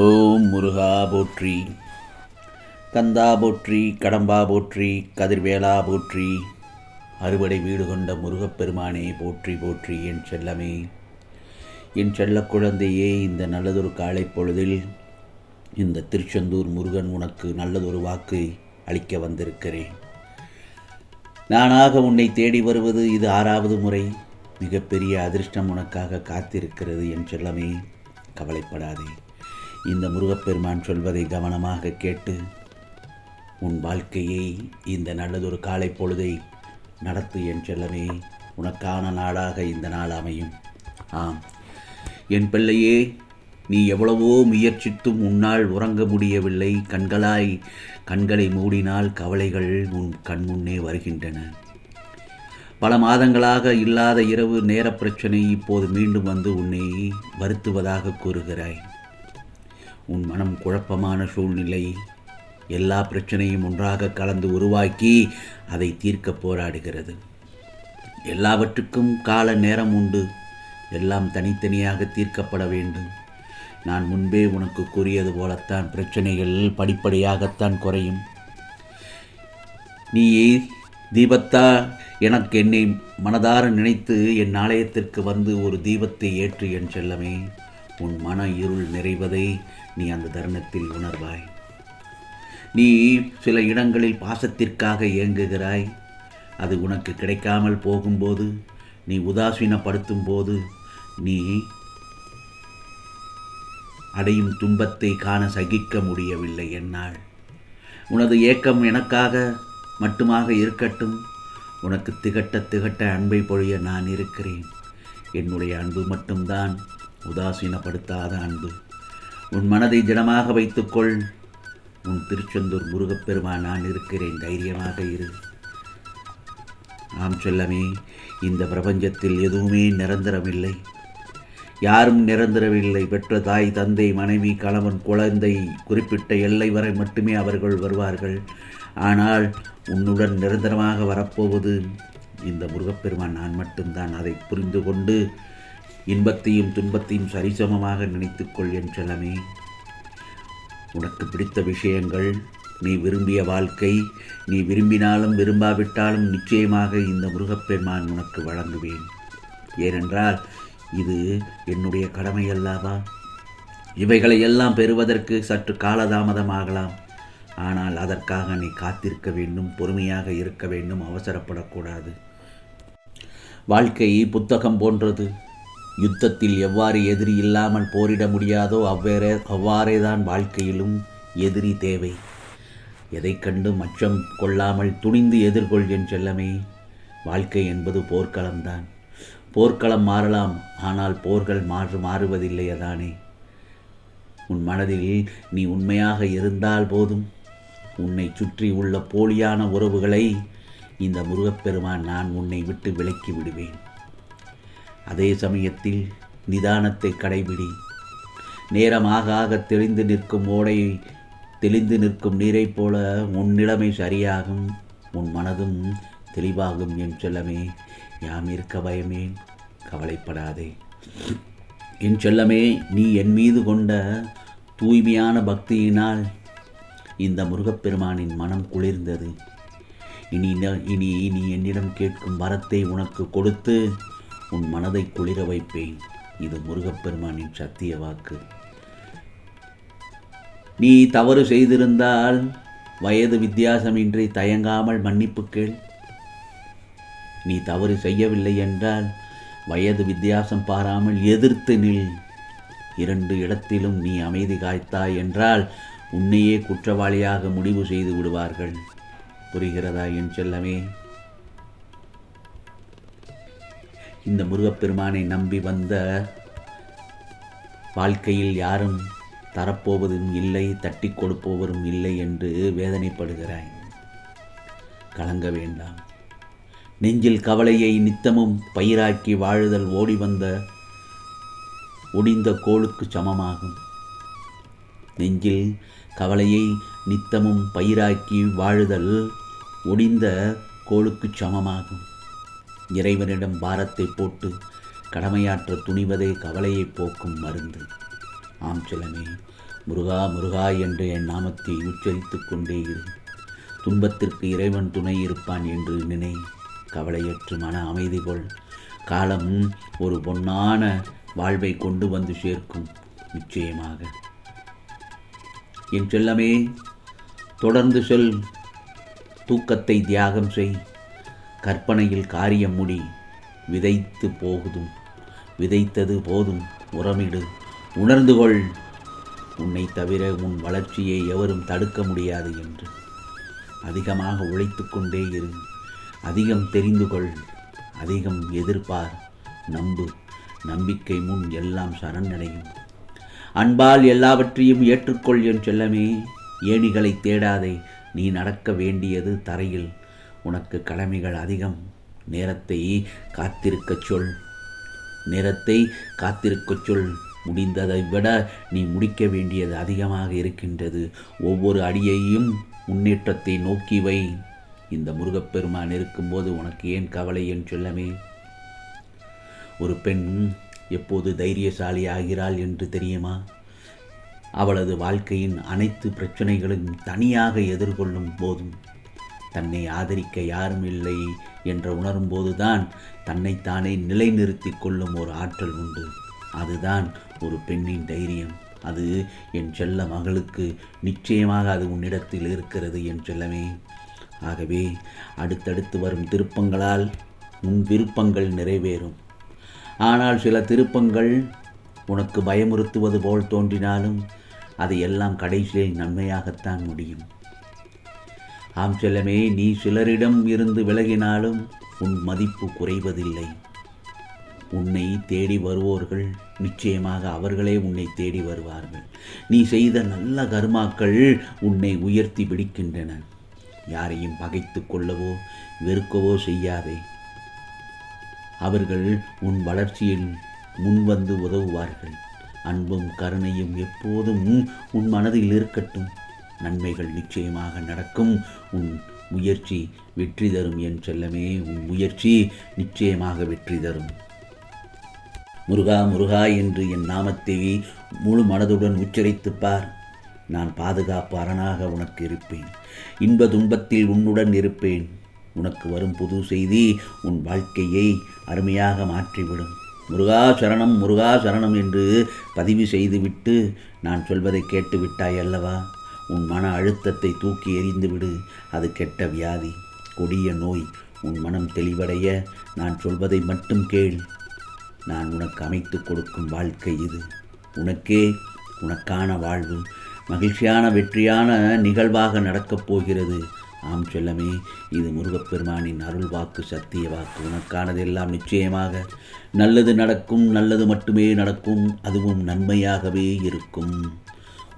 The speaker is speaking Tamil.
ஓம் முருகா போற்றி. கந்தா போற்றி கடம்பா போற்றி கதிர்வேலா போற்றி. அறுவடை வீடு கொண்ட முருகப்பெருமானே போற்றி போற்றி என் செல்லமே. என் செல்ல குழந்தையே இந்த நல்லதொரு காலை பொழுதில் இந்த திருச்செந்தூர் முருகன் உனக்கு நல்லதொரு வாக்கு அளிக்க வந்திருக்கிறேன். நானாக உன்னை தேடி வருவது இது ஆறாவது முறை. மிகப்பெரிய அதிர்ஷ்டம் உனக்காக காத்திருக்கிறது என் செல்லமே. கவலைப்படாதே. இந்த முருகப்பெருமான் சொல்வதை கவனமாக கேட்டு உன் வாழ்க்கையை இந்த நல்லதொரு காலை பொழுதை நடத்து என் செல்லமே உனக்கான நாளாக இந்த நாள் அமையும். ஆம். என் பிள்ளையே நீ எவ்வளவோ முயற்சித்தும் உன்னால் உறங்க முடியவில்லை. கண்களாய் கண்களை மூடினால் கவலைகள் உன் கண்முன்னே வருகின்றன. பல மாதங்களாக இல்லாத இரவு நேர பிரச்சனை இப்போது மீண்டும் வந்து உன்னை வருத்துவதாக கூறுகிறாய். உன் மனம் குழப்பமான சூழ்நிலை எல்லா பிரச்சனையும் ஒன்றாக கலந்து உருவாக்கி அதை தீர்க்க போராடுகிறது. எல்லாவற்றுக்கும் கால நேரம் உண்டு. எல்லாம் தனித்தனியாக தீர்க்கப்பட வேண்டும். நான் முன்பே உனக்கு கூறியது போலத்தான் பிரச்சனைகள் படிப்படியாகத்தான் குறையும். நீ தீபத்தா எனக்கு என்னை மனதார நினைத்து என் ஆலயத்திற்கு வந்து ஒரு தீபத்தை ஏற்று என் செல்லமே. உன் மன இருள் நிறைவதை நீ அந்த தருணத்தில் உணர்வாய். நீ சில இடங்களில் பாசத்திற்காக இயங்குகிறாய். அது உனக்கு கிடைக்காமல் போகும்போது நீ உதாசீனப்படுத்தும் போது நீ அடையும் துன்பத்தை காண சகிக்க முடியவில்லை என்னால். உனது ஏக்கம் எனக்காக மட்டுமாக இருக்கட்டும். உனக்கு திகட்ட திகட்ட அன்பை பொழிய நான் இருக்கிறேன். என்னுடைய அன்பு மட்டும்தான் உதாசீனப்படுத்தாத அன்பு. உன் மனதை திடமாக வைத்துக்கொள். உன் திருச்செந்தூர் முருகப்பெருமான் நான் இருக்கிறேன். தைரியமாக இரு. நாம் சொல்லமே இந்த பிரபஞ்சத்தில் எதுவுமே நிரந்தரமில்லை. யாரும் நிரந்தரமில்லை பெற்ற தாய் தந்தை மனைவி கணவன் குழந்தை குறிப்பிட்ட எல்லை வரை மட்டுமே அவர்கள் வருவார்கள். ஆனால் உன்னுடன் நிரந்தரமாக வரப்போவது இந்த முருகப்பெருமான். நான் மட்டும்தான். அதை புரிந்து கொண்டு இன்பத்தையும் துன்பத்தையும் சரிசமமாக நினைத்துக்கொள் என் செல்லமே. உனக்கு பிடித்த விஷயங்கள் நீ விரும்பிய வாழ்க்கை நீ விரும்பினாலும் விரும்பாவிட்டாலும் நிச்சயமாக இந்த முருகப்பெருமான் உனக்கு வழங்குவேன். ஏனென்றால் இது என்னுடைய கடமை அல்லவா இவைகளை எல்லாம் பெறுவதற்கு சற்று காலதாமதமாகலாம். ஆனால் அதற்காக நீ காத்திருக்க வேண்டும் பொறுமையாக இருக்க வேண்டும் அவசரப்படக்கூடாது. வாழ்க்கை புத்தகம் போன்றது. யுத்தத்தில் எவ்வாறு எதிரி இல்லாமல் போரிட முடியாதோ அவ்வேறே அவ்வாறே தான் வாழ்க்கையிலும் எதிரி தேவை. எதை கண்டு மச்சம் கொள்ளாமல் துணிந்து எதிர்கொள் என் செல்லமே வாழ்க்கை என்பது போர்க்களம்தான் போர்க்களம் மாறலாம் ஆனால் போர்கள் மாறு மாறுவதில்லையதானே உன் மனதில் நீ உண்மையாக இருந்தால் போதும். உன்னை சுற்றி உள்ள போலியான உறவுகளை இந்த முருகப்பெருமான் நான் உன்னை விட்டு விலக்கி விடுவேன். அதே சமயத்தில் நிதானத்தை கடைபிடி. நேரமாக ஆக தெளிந்து நிற்கும் ஓடை தெளிந்து நிற்கும் நீரைப் போல உன் நிலைமை சரியாகும் உன் மனதும் தெளிவாகும் என் செல்லமே. யாம் இருக்க பயமே கவலைப்படாதே. என் செல்லமே நீ என் மீது கொண்ட தூய்மையான பக்தியினால் இந்த முருகப்பெருமானின் மனம் குளிர்ந்தது. இனி இனி இனி என்னிடம் கேட்கும் வரத்தை உனக்கு கொடுத்து உன் மனதை குளிர வைப்பேன். இது முருகப்பெருமானின் சத்திய வாக்கு. நீ தவறு செய்திருந்தால் வயது வித்தியாசமின்றி தயங்காமல் மன்னிப்பு கேள். நீ தவறு செய்யவில்லை என்றால் வயது வித்தியாசம் பாராமல் எதிர்த்து நில். இரண்டு இடத்திலும் நீ அமைதி காய்த்தாய் என்றால் உன்னையே குற்றவாளியாக முடிவு செய்து விடுவார்கள். புரிகிறதா என் செல்லமே? இந்த முருகப்பெருமானை நம்பி வந்த வாழ்க்கையில் யாரும் தரப்போவதும் இல்லை தட்டி கொடுப்பவரும் இல்லை என்று வேதனைப்படுகிறாய். கலங்க வேண்டாம். நெஞ்சில் கவலையை நித்தமும் பயிராக்கி வாழுதல் ஓடி வந்த ஒடிந்த கோளுக்கு சமமாகும். நெஞ்சில் கவலையை நித்தமும் பயிராக்கி வாழுதல் ஒடிந்த கோளுக்கு சமமாகும். இறைவனிடம் பாரத்தை போட்டு கடமையாற்ற துணிவதே கவலையை போக்கும் மருந்து. ஆம் சிலமே முருகா முருகா என்று என் நாமத்தை உச்சரித்து கொண்டே இரு. துன்பத்திற்கு இறைவன் துணை இருப்பான் என்று நினை கவலையற்று மன அமைதி கொள். காலம் ஒரு பொன்னான வாழ்வை கொண்டு வந்து சேர்க்கும் நிச்சயமாக. என் செல்லமே தொடர்ந்து செல் தூக்கத்தை தியாகம் செய். கற்பனையில் காரியம் முடி விதைத்து போகுதும். விதைத்தது போதும் உரமிடு. உணர்ந்து கொள் உன்னை தவிர உன் வளர்ச்சியை எவரும் தடுக்க முடியாது என்று. அதிகமாக உழைத்து கொண்டே இரு. அதிகம் தெரிந்து கொள் அதிகம் எதிர்பார் நம்பு. நம்பிக்கை முன் எல்லாம் சரணடையும். அன்பால் எல்லாவற்றையும் ஏற்றுக்கொள் என் செல்லமே. ஏணிகளை தேடாதே நீ நடக்க வேண்டியது தரையில். உனக்கு கடமைகள் அதிகம். நேரத்தை காத்திருக்கச் சொல். நேரத்தை காத்திருக்கச் சொல். முடிந்ததை விட நீ முடிக்க வேண்டியது அதிகமாக இருக்கின்றது. ஒவ்வொரு அடியையும் முன்னேற்றத்தை நோக்கி வை. இந்த முருகப்பெருமான் இருக்கும்போது உனக்கு ஏன் கவலை என் சொல்லமே? ஒரு பெண் எப்போது தைரியசாலி ஆகிறாள் என்று தெரியுமா? அவளது வாழ்க்கையின் அனைத்து பிரச்சனைகளும் தனியாக எதிர்கொள்ளும் போதும். தன்னை ஆதரிக்க யாரும் இல்லை என்ற உணரும்போதுதான் தன்னைத்தானே நிலைநிறுத்தி கொள்ளும் ஒரு ஆற்றல் உண்டு. அதுதான் ஒரு பெண்ணின் தைரியம். அது என் செல்ல மகளுக்கு நிச்சயமாக அது உன்னிடத்தில் இருக்கிறது என் செல்லமே. ஆகவே அடுத்தடுத்து வரும் திருப்பங்களால் உன் விருப்பங்கள் நிறைவேறும். ஆனால் சில திருப்பங்கள் உனக்கு பயமுறுத்துவது போல் தோன்றினாலும் அது எல்லாம் கடைசியில் நன்மையாகத்தான் முடியும். ஆம் செல்லமே நீ சிலரிடம் இருந்து விலகினாலும் உன் மதிப்பு குறைவதில்லை. உன்னை தேடி வருவோர்கள் நிச்சயமாக அவர்களே உன்னை தேடி வருவார்கள். நீ செய்த நல்ல கர்மாக்கள் உன்னை உயர்த்தி பிடிக்கின்றன யாரையும் பகைத்து கொள்ளவோ வெறுக்கவோ செய்யாதே. அவர்கள் உன் வளர்ச்சியில் முன்வந்து உதவுவார்கள். அன்பும் கருணையும் எப்போதும் உன் மனதில் இருக்கட்டும். நன்மைகள் நிச்சயமாக நடக்கும். உன் முயற்சி வெற்றி தரும் என் செல்லமே உன் முயற்சி நிச்சயமாக வெற்றி தரும். முருகா முருகா என்று என் நாமத்தை முழு மனதுடன் உச்சரித்துப் பார். நான் பாதுகாப்பு அரணாக உனக்கு இருப்பேன். இன்ப துன்பத்தில் உன்னுடன் இருப்பேன். உனக்கு வரும் புது செய்தி உன் வாழ்க்கையை அருமையாக மாற்றிவிடும். முருகா சரணம் முருகா சரணம் என்று பதிவு செய்துவிட்டு நான் சொல்வதை கேட்டுவிட்டாய் அல்லவா? உன் மன அழுத்தத்தை தூக்கி எறிந்துவிடு அது கெட்ட வியாதி. கொடிய நோய் உன் மனம் தெளிவடைய. நான் சொல்வதை மட்டும் கேள். நான் உனக்கு அமைத்து கொடுக்கும் வாழ்க்கை இது. உனக்கே உனக்கான வாழ்வு. மகிழ்ச்சியான வெற்றியான நிகழ்வாக நடக்கப் போகிறது. ஆம் செல்லமே இது முருகப்பெருமானின் அருள் வாக்கு சத்திய வாக்கு. உனக்கானதெல்லாம் நிச்சயமாக நல்லது நடக்கும் நல்லது மட்டுமே நடக்கும். அதுவும் நன்மையாகவே இருக்கும்.